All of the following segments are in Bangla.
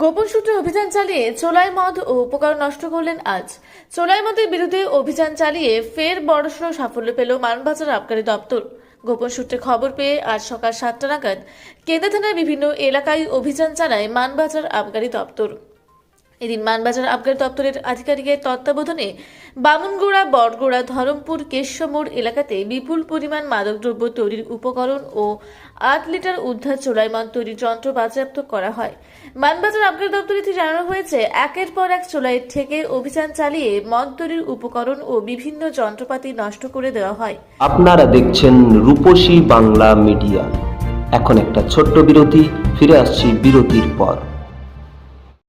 গোপন সূত্রে অভিযান চালিয়ে চোলাই মদ ও উপকরণ নষ্ট করলেন আজ। চোলাই মদের বিরুদ্ধে অভিযান চালিয়ে ফের বড়সড় সাফল্য পেল মানবাজার আবকারী দপ্তর। গোপন সূত্রে খবর পেয়ে আজ সকাল সাতটা নাগাদ কেন্দ্র থানার বিভিন্ন এলাকায় অভিযান চালায় মানবাজার আবকারী দপ্তর। এদিন মানবাজার আবগার দপ্তরের আধিকারিকের তত্ত্বাবধানে বামুনগোড়া, বটগোড়া, ধরমপুর কেশবমোড় এলাকাতে বিপুল পরিমাণ মাদকদ্রব্য তৈরির উপকরণ ও আট লিটার উদ্ধার চোলাইমন তৈরির যন্ত্র বাজেয়াপ্ত করা হয়। মানবাজার আবগার দপ্তরে জানানো হয়েছে, একের পর এক চোলাইয়ের থেকে অভিযান চালিয়ে মদ তৈরির উপকরণ ও বিভিন্ন যন্ত্রপাতি নষ্ট করে দেওয়া হয়। আপনারা দেখছেন রূপসী বাংলা মিডিয়া। এখন একটা ছোট্ট বিরতি, ফিরে আসছি বিরতির পর।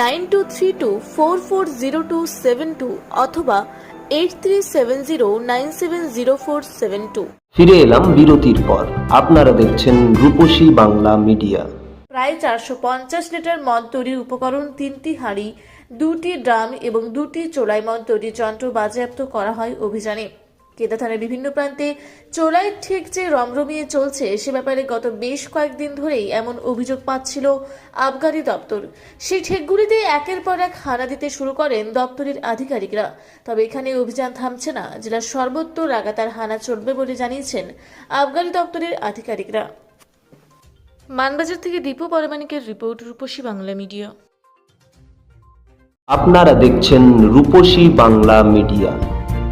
nine two three two four four zero two seven two অথবা eight three seven zero nine seven zero four seven two. ফিরে এলাম বিরতির পর। আপনারা দেখছেন রূপসী বাংলা মিডিয়া। প্রায় চারশো পঞ্চাশ লিটার মদ তৈরির উপকরণ তিনটি হাঁড়ি দুটি ড্রাম এবং দুটি চোলাই মদ তৈরির যন্ত্র বাজেয়াপ্ত করা হয় অভিযানে। কেদা থানার বিভিন্ন প্রান্তে চোলাই ঠিক যে রমরমিয়ে চলছে, সে ব্যাপারে গত বেশ কয়েকদিন ধরেই এমন অভিযোগ পাচ্ছিল আবগারি দপ্তর। সেই ঠেকগুলিতে একের পর এক হানা দিতে শুরু করেন দপ্তরের আধিকারিকরা। তবে এখানে অভিযান থামছে না। জেলার সর্বত্র লাগাতার হানা চলবে বলে জানিয়েছেন আবগারি দপ্তরের আধিকারিকরা। মানবাজার থেকে দীপু পরমাণিকের রিপোর্ট, রূপসী বাংলা মিডিয়া। আপনারা দেখছেন রূপসী Bangla media.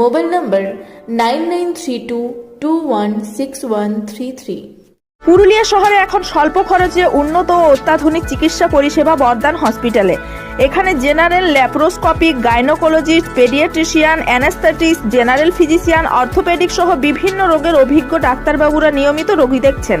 Mobile number nine nine three two two one six one three three. Purulia শহরে এখন স্বল্প খরচে উন্নত ও অত্যাধুনিক চিকিৎসা পরিষেবা বর্ধমান হসপিটালে। এখানে general laparoscopic gynaecologist, paediatrician, anaesthetist, general physician, orthopaedic সহ বিভিন্ন রোগের অভিজ্ঞ ডাক্তারবাবুরা নিয়মিত রোগী দেখছেন।